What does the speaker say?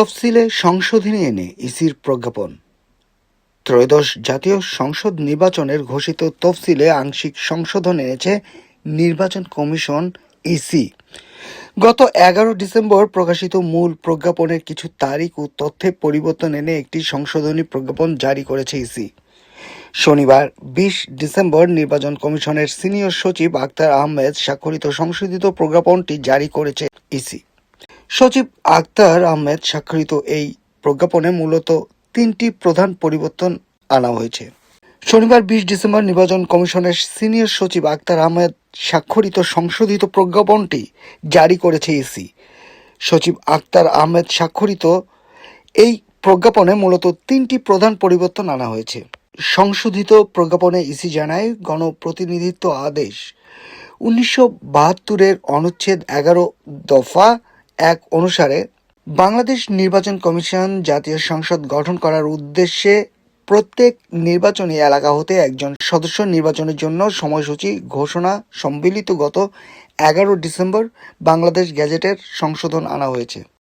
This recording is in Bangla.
তফসিলে সংশোধনী এনে ইসির প্রজ্ঞাপন। ত্রয়োদশ জাতীয় সংসদ নির্বাচনের ঘোষিত তফসিলে আংশিক সংশোধন এনেছে নির্বাচন কমিশন, ইসি। গত এগারো ডিসেম্বর প্রকাশিত মূল প্রজ্ঞাপনের কিছু তারিখ ও তথ্যে পরিবর্তন এনে একটি সংশোধনী প্রজ্ঞাপন জারি করেছে ইসি। শনিবার বিশ ডিসেম্বর নির্বাচন কমিশনের সিনিয়র সচিব আক্তার আহমেদ স্বাক্ষরিত সংশোধিত প্রজ্ঞাপনটি জারি করেছে ইসি। সচিব আক্তার আহমেদ স্বাক্ষরিত এই প্রজ্ঞাপনে মূলত তিনটি প্রধান পরিবর্তন আনা হয়েছে। শনিবার বিশ ডিসেম্বর নির্বাচন কমিশনের সিনিয়র সচিব আক্তার আহমেদ স্বাক্ষরিত সংশোধিত প্রজ্ঞাপনটি জারি করেছে ইসি। সচিব আক্তার আহমেদ স্বাক্ষরিত এই প্রজ্ঞাপনে মূলত তিনটি প্রধান পরিবর্তন আনা হয়েছে। সংশোধিত প্রজ্ঞাপনে ইসি জানায়, গণপ্রতিনিধিত্ব আদেশ উনিশশো বাহাত্তরের অনুচ্ছেদ এগারো দফা এক অনুসারে, বাংলাদেশ নির্বাচন কমিশন জাতীয় সংসদ গঠন করার উদ্দেশ্যে প্রত্যেক নির্বাচনী এলাকা হতে একজন সদস্য নির্বাচনের জন্য সময়সূচি ঘোষণা সম্মিলিত গত এগারো ডিসেম্বর বাংলাদেশ গ্যাজেটের সংশোধন আনা হয়েছে।